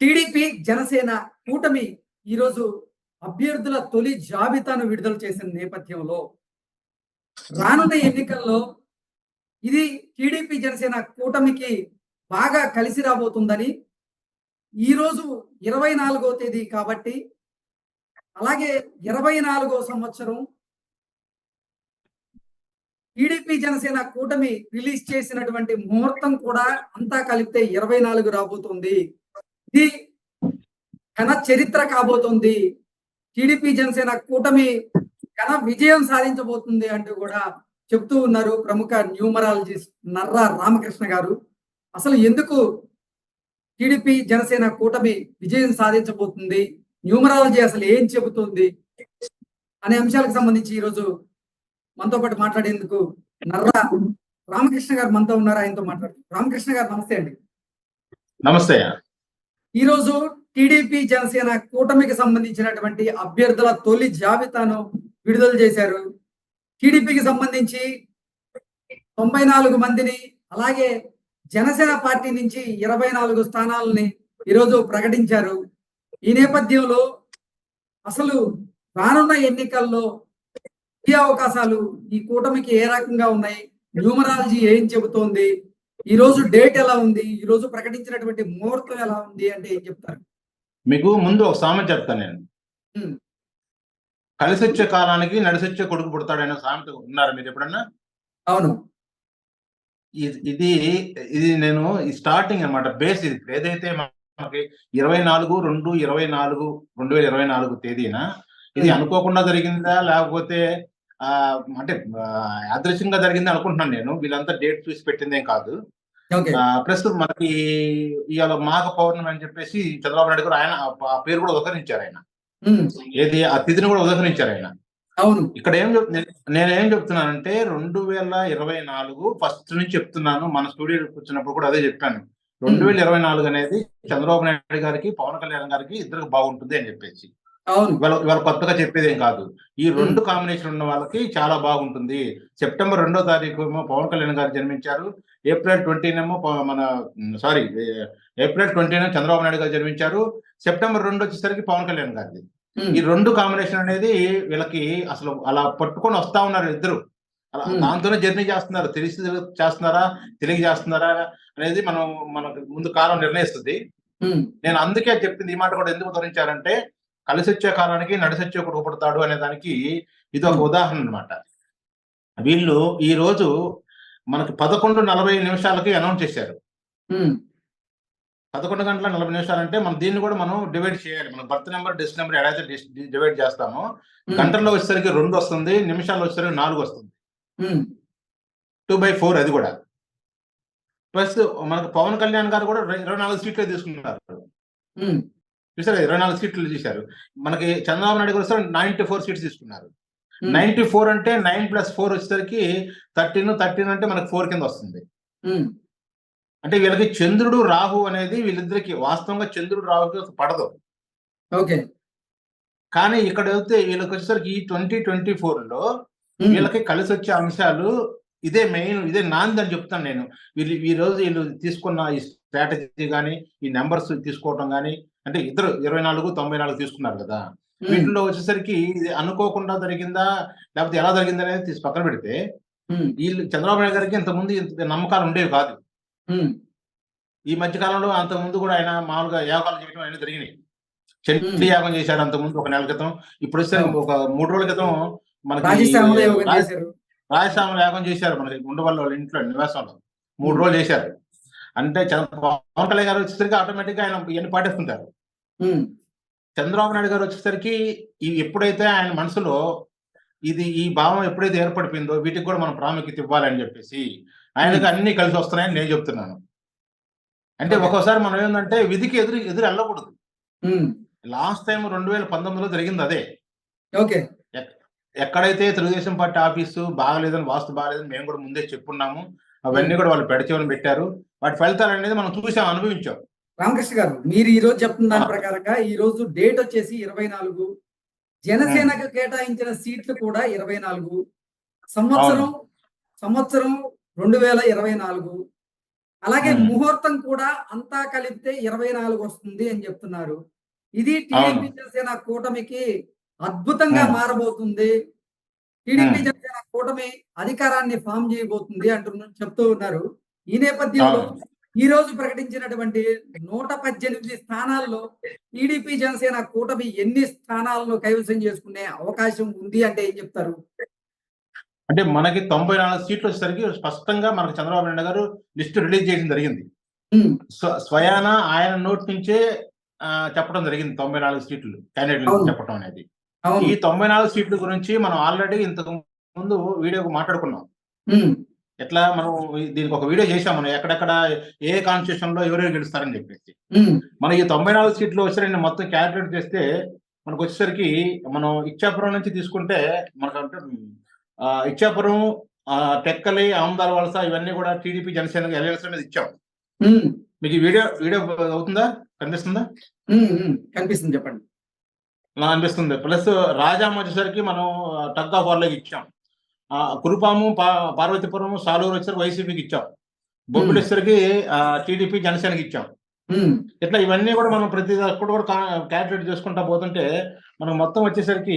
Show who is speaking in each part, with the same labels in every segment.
Speaker 1: TDP Janasena కూటమి ఈరోజు అభ్యర్థుల తొలి జాబితాను విడుదల చేసిన నేపథ్యంలో రానున్న ఎన్నికల్లో ఇది టీడీపీ జనసేన కూటమికి బాగా కలిసి రాబోతుందని ఈరోజు ఇరవై నాలుగో తేదీ కాబట్టి అలాగే ఇరవై నాలుగో సంవత్సరం టీడీపీ జనసేన కూటమి రిలీజ్ చేసినటువంటి ముహూర్తం కూడా అంతా కలిపితే ఇరవై నాలుగు రాబోతుంది. ఇది ఘన చరిత్ర కాబోతుంది. టీడీపీ జనసేన కూటమి ఘన విజయం సాధించబోతుంది అంటూ కూడా చెప్తూ ఉన్నారు ప్రముఖ న్యూమరాలజిస్ట్ నర్రా రామకృష్ణ గారు. అసలు ఎందుకు టీడీపీ జనసేన కూటమి విజయం సాధించబోతుంది? న్యూమరాలజీ అసలు ఏం చెబుతుంది? అనే అంశాలకు సంబంధించి ఈరోజు మనతో పాటు మాట్లాడేందుకు నర్రా రామకృష్ణ గారు మనతో ఉన్నారు. ఆయనతో మాట్లాడు రామకృష్ణ గారు నమస్తే అండి.
Speaker 2: నమస్తే
Speaker 1: ఈ రోజు టీడీపీ జనసేన కూటమికి సంబంధించినటువంటి అభ్యర్థుల తొలి జాబితాను విడుదల చేశారు. టీడీపీకి సంబంధించి తొంభై నాలుగు మందిని అలాగే జనసేన పార్టీ నుంచి ఇరవై నాలుగు స్థానాలని ఈరోజు ప్రకటించారు. ఈ నేపథ్యంలో అసలు రానున్న ఎన్నికల్లో ఈ అవకాశాలు ఈ కూటమికి ఏ రకంగా ఉన్నాయి? న్యూమరాలజీ ఏం చెబుతోంది? ఈ రోజు డేట్ ఎలా ఉంది? ఈ రోజు ప్రకటించినటువంటి ముహూర్తం ఎలా ఉంది అంటే ఏం చెప్తారు?
Speaker 2: మీకు ముందు ఒక సామెత చెప్తాను నేను.
Speaker 1: ఉమ్.
Speaker 2: కలిసి వచ్చే కాలానికి నడిసొచ్చే కొడుకు పుడతాడనే సామెత ఉన్నారు మీరు ఎప్పుడన్నా?
Speaker 1: అవును.
Speaker 2: ఇది- ఇది నేను ఈ స్టార్టింగ్ అన్నమాట బేస్ ఇది. ఏదైతే మనకి ఇరవై నాలుగు రెండు ఇరవై నాలుగు రెండు వేల ఇరవై నాలుగు తేదీన ఇది. అనుకోకుండా జరిగిందా? లేకపోతే అంటే యాదృచ్ఛికంగా జరిగింది అనుకుంటున్నాను నేను. వీళ్ళంతా డేట్ చూసి పెట్టిందేం కాదు. ప్రస్తుతం మనకి ఇవాళ మాఘ పౌర్ణమి అని చెప్పేసి చంద్రబాబు నాయుడు గారు ఆయన ఆ పేరు కూడా ఉదహరించారు ఆయన. ఏది ఆ తిథిని కూడా ఉదహరించారు ఆయన.
Speaker 1: అవును.
Speaker 2: ఇక్కడ ఏం నేనేం చెప్తున్నానంటే రెండు వేల ఇరవై నాలుగు ఫస్ట్ నుంచి చెప్తున్నాను. మన స్టూడియోకి వచ్చినప్పుడు కూడా అదే చెప్పాను. రెండు వేల ఇరవై నాలుగు అనేది చంద్రబాబు నాయుడు గారికి పవన్ కళ్యాణ్ గారికి ఇద్దరికి బాగుంటుంది అని చెప్పేసి.
Speaker 1: అవును.
Speaker 2: ఇవాళ ఇవాళ కొత్తగా చెప్పేది ఏం కాదు. ఈ రెండు కాంబినేషన్ ఉన్న వాళ్ళకి చాలా బాగుంటుంది. సెప్టెంబర్ రెండో తారీఖు ఏమో పవన్ కళ్యాణ్ గారు జన్మించారు. ఏప్రిల్ ట్వంటీనేమో మన సారీ ఏప్రిల్ ట్వంటీన చంద్రబాబు నాయుడు గారు జన్మించారు. సెప్టెంబర్ రెండు వచ్చేసరికి పవన్ కళ్యాణ్ గారిది. ఈ రెండు కాంబినేషన్ అనేది వీళ్ళకి అసలు అలా పట్టుకొని వస్తా ఉన్నారు ఇద్దరు. అలా. దాంతోనే జర్నీ చేస్తున్నారు. తెలిసి చేస్తున్నారా తెలియ చేస్తున్నారా అనేది మనం మనకు ముందు కాలం నిర్ణయిస్తుంది. నేను అందుకే చెప్పింది ఈ మాట కూడా ఎందుకు ఉదరించారంటే కలిసి వచ్చే కాలానికి నడిసొచ్చే కొడుకు పుడతాడు అనే దానికి ఇది ఒక
Speaker 1: Hmm.
Speaker 2: ఉదాహరణ అన్నమాట వీళ్ళు ఈ రోజు మనకి పదకొండు నలభై నిమిషాలకి అనౌన్స్ చేశారు
Speaker 1: ఉమ్.
Speaker 2: పదకొండు గంటల నలభై నిమిషాలు అంటే మనం దీన్ని కూడా మనం డివైడ్ చేయాలి మనం బర్త్ నెంబర్ డెస్ట్ నెంబర్ ఎడైతే డివైడ్ చేస్తామో
Speaker 1: ఉమ్.
Speaker 2: గంటల్లో వచ్చేసరికి రెండు వస్తుంది నిమిషాల్లో వచ్చేసరికి నాలుగు వస్తుంది. టూ బై ఫోర్ అది కూడా ప్లస్ మనకు పవన్ కళ్యాణ్ గారు కూడా ఇరవై నాలుగు సీట్లు తీసుకున్నారు. చూసారు? ఇరవై నాలుగు సీట్లు తీశారు. మనకి చంద్రబాబు నాయుడు గారు వస్తే నైన్టీ ఫోర్ సీట్స్ తీసుకున్నారు. నైన్టీ ఫోర్ అంటే నైన్ ప్లస్ ఫోర్ వచ్చేసరికి థర్టీన్ థర్టీన్ అంటే మనకి ఫోర్ కింద వస్తుంది. అంటే వీళ్ళకి చంద్రుడు రాహు అనేది వీళ్ళిద్దరికి వాస్తవంగా చంద్రుడు రాహుకి పడదు.
Speaker 1: ఓకే.
Speaker 2: కానీ ఇక్కడ అయితే వీళ్ళకి వచ్చేసరికి ఈ ట్వంటీ ట్వంటీ
Speaker 1: ఫోర్లో.
Speaker 2: వీళ్ళకి కలిసి వచ్చే అంశాలు ఇదే మెయిన్ ఇదే నాంది అని చెప్తాను నేను. వీళ్ళు ఈ రోజు వీళ్ళు తీసుకున్న ఈ స్ట్రాటజీ కానీ ఈ నెంబర్స్ తీసుకోవటం కానీ అంటే ఇద్దరు ఇరవై నాలుగు తొంభై నాలుగు తీసుకున్నారు కదా. వీటిలో వచ్చేసరికి ఇది అనుకోకుండా జరిగిందా? లేకపోతే ఎలా జరిగిందా అనేది తీసి పక్కన పెడితే. వీళ్ళు చంద్రబాబు నాయుడు గారికి ఇంతకుముందు ఇంత నమ్మకాలు ఉండేవి కాదు. ఈ మధ్య కాలంలో అంతకుముందు కూడా ఆయన మామూలుగా యాగాలు చేయడం అనేది జరిగినాయి. చండీ యాగం చేశారు అంతకుముందు ఒక నెల క్రితం. ఇప్పుడు వస్తే ఒక మూడు రోజుల క్రితం మనకి
Speaker 1: రాజశ్యామలో యోగం
Speaker 2: రాజ-
Speaker 1: చేశారు.
Speaker 2: రాజశ్యామల యాగం చేశారు మనకి ఉండవల్ల వాళ్ళ ఇంట్లో నివాసంలో. మూడు రోజులు చేశారు. అంటే చంద్ర- పవన్ కళ్యాణ్ గారు వచ్చేసరికి ఆటోమేటిక్గా ఆయన ఇవన్నీ పాటిస్తుంటారు. చంద్రబాబు నాయుడు గారు వచ్చేసరికి ఈ ఎప్పుడైతే ఆయన మనసులో ఇది ఈ భావం ఎప్పుడైతే ఏర్పడిపోయిందో వీటికి కూడా మనం ప్రాముఖ్యత ఇవ్వాలని చెప్పేసి ఆయనకు అన్ని కలిసి వస్తున్నాయని నేను చెప్తున్నాను. అంటే. ఒక్కోసారి మనం ఏంటంటే విధికి ఎదురు ఎదురు వెళ్ళకూడదు. లాస్ట్ టైం రెండు వేల పంతొమ్మిదిలో జరిగింది అదే.
Speaker 1: ఓకే.
Speaker 2: ఎక్కడైతే తెలుగుదేశం పార్టీ ఆఫీసు బాగలేదని వాస్తు బాగలేదని మేము కూడా ముందే చెప్పున్నాము. అవన్నీ కూడా వాళ్ళు పెడచేవని పెట్టారు. వాటి ఫలితాలు అనేది మనం చూసాం అనుభవించాం
Speaker 1: రామకృష్ణ గారు మీరు ఈ రోజు చెప్తున్న దాని. ప్రకారంగా ఈ రోజు డేట్ వచ్చేసి ఇరవై నాలుగు జనసేనకు కేటాయించిన సీట్లు కూడా ఇరవై నాలుగు సంవత్సరం సంవత్సరం రెండు వేల ఇరవై నాలుగు అలాగే. ముహూర్తం కూడా అంతా కలిపితే ఇరవై నాలుగు వస్తుంది అని చెప్తున్నారు ఇది టీడీపీ. జనసేన కూటమికి అద్భుతంగా. మారబోతుంది టీడీపీ. జనసేన కూటమి అధికారాన్ని ఫామ్ చేయబోతుంది అంటున్న చెప్తూ ఉన్నారు ఈ నేపథ్యంలో. ఈ రోజు ప్రకటించినటువంటి నూట పద్దెనిమిది స్థానాల్లో టీడీపీ జనసేన కూటమి ఎన్ని స్థానాలను కైవసం చేసుకునే అవకాశం ఉంది అంటే ఏం చెప్తారు?
Speaker 2: అంటే మనకి తొంభై నాలుగు సీట్లు వచ్చేసరికి స్పష్టంగా మనకు చంద్రబాబు నాయుడు గారు లిస్ట్ రిలీజ్ చేయడం జరిగింది. స్వయాన ఆయన నోటి నుంచే చెప్పడం జరిగింది తొంభై నాలుగు సీట్లు క్యాండిడేట్. చెప్పడం అనేది. ఈ తొంభై నాలుగు సీట్ల గురించి మనం ఆల్రెడీ ఇంతకు ముందు వీడియో మాట్లాడుకున్నాం. ఎట్లా మనం దీనికి ఒక వీడియో చేసాం మనం ఎక్కడెక్కడ ఏ కాన్స్టిట్యూషన్లో ఎవరెవరు గెలుస్తారని చెప్పేసి. మన ఈ తొంభై నాలుగు సీట్లు వచ్చారని మొత్తం క్యాలిక్యులేట్ చేస్తే మనకు వచ్చేసరికి మనం ఇచ్చాపురం నుంచి తీసుకుంటే మనకు అంటే ఇచ్చాపురం టెక్కలి ఆమదాల వలస ఇవన్నీ కూడా టీడీపీ జనసేన ఎల్ఎల్సీ మీద ఇచ్చాం. మీకు ఈ వీడియో వీడియో అవుతుందా? కనిపిస్తుందా?
Speaker 1: కనిపిస్తుంది చెప్పండి.
Speaker 2: అనిపిస్తుంది. ప్లస్ రాజాం వచ్చేసరికి మనం టగ్ ఆఫ్ వార్లోకి ఇచ్చాం. కురుపాము పార్వతీపురం సాలూరు వచ్చేసరికి వైసీపీకి ఇచ్చాం. వచ్చేసరికి టీడీపీ జనసేనకి ఇచ్చాం. ఇట్లా ఇవన్నీ కూడా మనం ప్రతి ఒక్కటి కూడా క్యాల్కులేట్ చేసుకుంటా పోతుంటే మనకు మొత్తం వచ్చేసరికి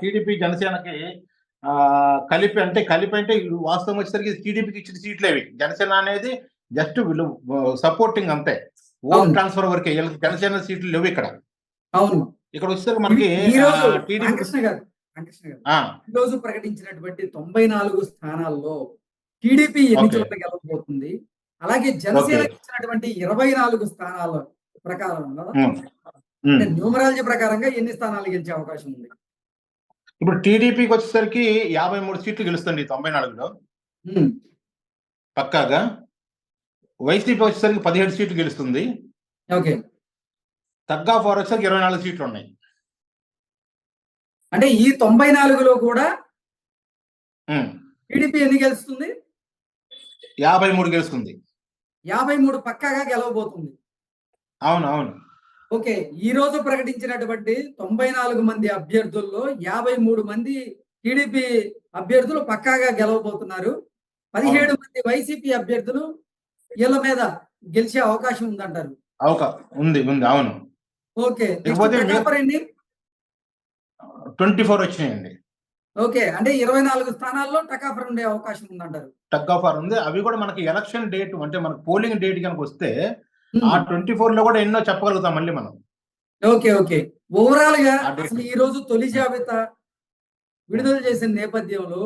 Speaker 2: టీడీపీ జనసేనకి ఆ, కలిపి అంటే కలిపి అంటే వాస్తవం వచ్చేసరికి టీడీపీకి ఇచ్చిన సీట్లు అవి జనసేన అనేది జస్ట్ వీళ్ళు సపోర్టింగ్ అంతే. ఓట్. ట్రాన్స్ఫర్ వరకే. వీళ్ళకి జనసేన సీట్లు లేవు ఇక్కడ.
Speaker 1: అవును.
Speaker 2: ఇక్కడ వచ్చేసరికి మనకి టీడీపీ
Speaker 1: రామకృష్ణ గారు రామకృష్ణ గారు ఈ రోజు ప్రకటించినటువంటి తొంభై నాలుగు స్థానాల్లో టీడీపీ ఎన్ని. చోట్ల గెలవబోతుంది. అలాగే జనసేన
Speaker 2: Okay.
Speaker 1: ఇచ్చినటువంటి ఇరవై నాలుగు స్థానాల ప్రకారం న్యూమరాలజీ ప్రకారంగా ఎన్ని స్థానాలు గెలిచే అవకాశం ఉంది?
Speaker 2: ఇప్పుడు టీడీపీకి వచ్చేసరికి యాభై మూడు సీట్లు గెలుస్తుంది తొంభై నాలుగులో. పక్కాగా? వైసీపీ వచ్చేసరికి పదిహేడు సీట్లు గెలుస్తుంది.
Speaker 1: ఓకే.
Speaker 2: తగ్గా ఫోర్ వచ్చేసరికి ఇరవై నాలుగు సీట్లు ఉన్నాయి.
Speaker 1: అంటే ఈ తొంభై నాలుగులో కూడా. టీడీపీ ఎన్ని గెలుస్తుంది?
Speaker 2: యాభై మూడు గెలుస్తుంది.
Speaker 1: యాభై మూడు పక్కాగా గెలవబోతుంది.
Speaker 2: అవును అవును.
Speaker 1: ఓకే ఈ రోజు ప్రకటించినటువంటి తొంభై నాలుగు మంది అభ్యర్థుల్లో యాభై మూడు మంది టీడీపీ అభ్యర్థులు పక్కాగా గెలవబోతున్నారు. పదిహేడు మంది వైసీపీ అభ్యర్థులు వీళ్ళ మీద గెలిచే అవకాశం ఉందంటారు.
Speaker 2: ఉంది ఉంది అవును.
Speaker 1: ఓకే అండి
Speaker 2: ట్వంటీ ఫోర్ వచ్చినాయండి.
Speaker 1: ఓకే అంటే ఇరవై నాలుగు స్థానాల్లో టకాఫర్ ఉండే అవకాశం ఉందంటారు.
Speaker 2: టగ్ ఆఫ్ ఉంది. అవి కూడా మనకి ఎలక్షన్ డేట్ అంటే మనకి పోలింగ్ డేట్ కనుక వస్తే ఆ ట్వంటీ ఫోర్లో కూడా ఎన్నో చెప్పగలుగుతాం మళ్ళీ మనం.
Speaker 1: Okay okay.
Speaker 2: ఓవరాల్గా.
Speaker 1: అసలు ఈ రోజు తొలి జాబితా విడుదల చేసిన నేపథ్యంలో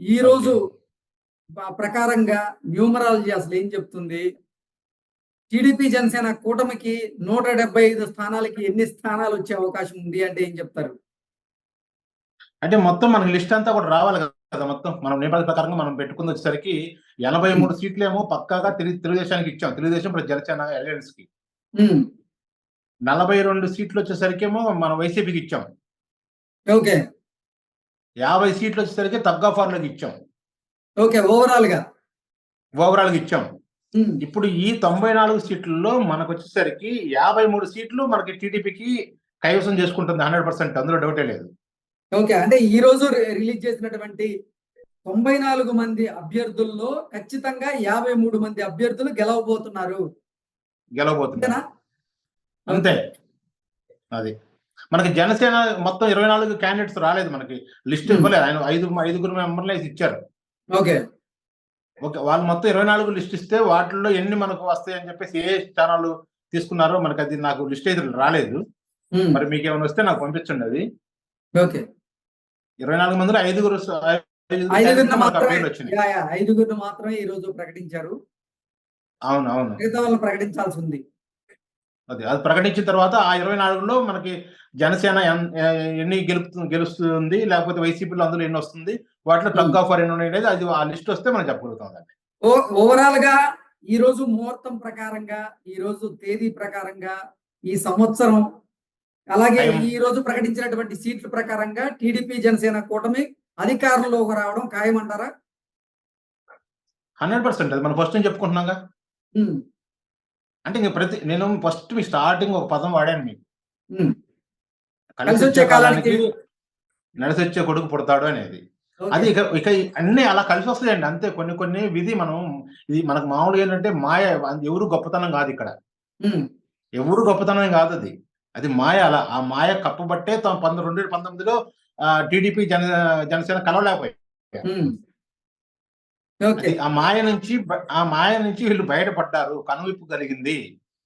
Speaker 1: ఈ రోజు ప్రకారంగా న్యూమరాలజీ అసలు ఏం చెప్తుంది? టీడీపీ జనసేన కూటమికి నూట డెబ్బై ఐదు స్థానాలకి ఎన్ని స్థానాలు వచ్చే అవకాశం ఉంది అంటే ఏం చెప్తారు?
Speaker 2: అంటే మొత్తం మనకి లిస్ట్ అంతా కూడా రావాలి కదా మొత్తం. మనం నేపాల ప్రకారంగా మనం పెట్టుకుని వచ్చేసరికి ఎనభై మూడు సీట్లు ఏమో పక్కాగా తెలుగు తెలుగుదేశానికి ఇచ్చాం. తెలుగుదేశం జనసేన
Speaker 1: అలయన్స్కి
Speaker 2: నలభై రెండు సీట్లు వచ్చేసరికి ఏమో మనం వైసీపీకి ఇచ్చాం.
Speaker 1: ఓకే.
Speaker 2: యాభై సీట్లు వచ్చేసరికి తగ్గా ఫార్లోకి ఇచ్చాం.
Speaker 1: ఓకే
Speaker 2: ఓవరాల్గా ఓవరాల్గా ఇచ్చాం ఇప్పుడు ఈ తొంభై నాలుగు సీట్లలో మనకు వచ్చేసరికి యాభై మూడు సీట్లు మనకి టీడీపీకి కైవసం చేసుకుంటుంది హండ్రెడ్ పర్సెంట్. అందులో డౌటే లేదు.
Speaker 1: ఓకే అంటే ఈ రోజు రిలీజ్ చేసినటువంటి తొంభై నాలుగు మంది అభ్యర్థుల్లో ఖచ్చితంగా యాభై మూడు మంది అభ్యర్థులు గెలవబోతున్నారు.
Speaker 2: గెలవబోతుంది
Speaker 1: అంతేనా
Speaker 2: అంతే. అది. మనకి జనసేన మొత్తం ఇరవై నాలుగు క్యాండిడేట్స్ రాలేదు మనకి. List
Speaker 1: Hmm.
Speaker 2: ఇవ్వలేదు. ఆయన ఐదు ఐదుగురు మెంబర్లు ఇచ్చారు.
Speaker 1: ఓకే.
Speaker 2: ఓకే వాళ్ళు మొత్తం ఇరవై నాలుగు లిస్ట్ ఇస్తే వాటిల్లో ఎన్ని మనకు వస్తాయి అని చెప్పేసి ఏ స్థానాలు తీసుకున్నారో మనకి అది నాకు లిస్ట్ అయితే రాలేదు.
Speaker 1: ఉమ్,
Speaker 2: మరి మీకు ఏమైనా వస్తే నాకు పంపించండి అది.
Speaker 1: ఓకే.
Speaker 2: ఇరవై నాలుగు మందిలో ఐదుగురు ఐదుగురు
Speaker 1: మాత్రమే ఈ రోజు ప్రకటించారు.
Speaker 2: అవును అవును.
Speaker 1: మిగతా వాళ్ళని ప్రకటించాల్సి ఉంది.
Speaker 2: అది అది ప్రకటించిన తర్వాత ఆ ఇరవై నాలుగులో మనకి జనసేన ఎన్- ఎన్ని గెలుపు గెలుస్తుంది లేకపోతే వైసీపీలో అందులో ఎన్ని వస్తుంది వాటిలో టగ్ ఆఫ్ ఎన్ని ఉన్నాయి అనేది అది ఆ లిస్ట్ వస్తే మనం చెప్పగలుగుతాం దాన్ని.
Speaker 1: ఓ- ఓవరాల్గా ఈ రోజు ముహూర్తం ప్రకారంగా ఈ రోజు తేదీ ప్రకారంగా ఈ సంవత్సరం అలాగే. ఈ రోజు ప్రకటించినటువంటి సీట్ల ప్రకారంగా టీడీపీ జనసేన కూటమి అధికారంలోకి రావడం ఖాయమంటారా?
Speaker 2: Hundred percent. అది మనం ఫస్ట్ నుంచి చెప్పుకుంటున్నాగా? అంటే ఇంక ప్రతి నేను ఫస్ట్ మీ స్టార్టింగ్ ఒక పదం వాడాను మీకు. కలిసి వచ్చే
Speaker 1: కాలానికి
Speaker 2: నడిసి వచ్చే కొడుకు పుడతాడు అనేది. అది ఇక ఇక అన్ని అలా కలిసి వస్తాయండి. అంతే కొన్ని కొన్ని విధి మనం ఇది మనకు మామూలుగా ఏంటంటే మాయ ఎవరు గొప్పతనం కాదు ఇక్కడ. ఎవరు గొప్పతనం కాదు అది. అది మాయ అలా ఆ మాయ కప్పబట్టే తమ పంతొమ్మిది రెండు వేల పంతొమ్మిదిలో టీడీపీ జన జనసేన కలవలేకపోయాయి అది ఆ మాయ నుంచి ఆ మాయ నుంచి వీళ్ళు బయటపడ్డారు. కనువిప్పు కలిగింది.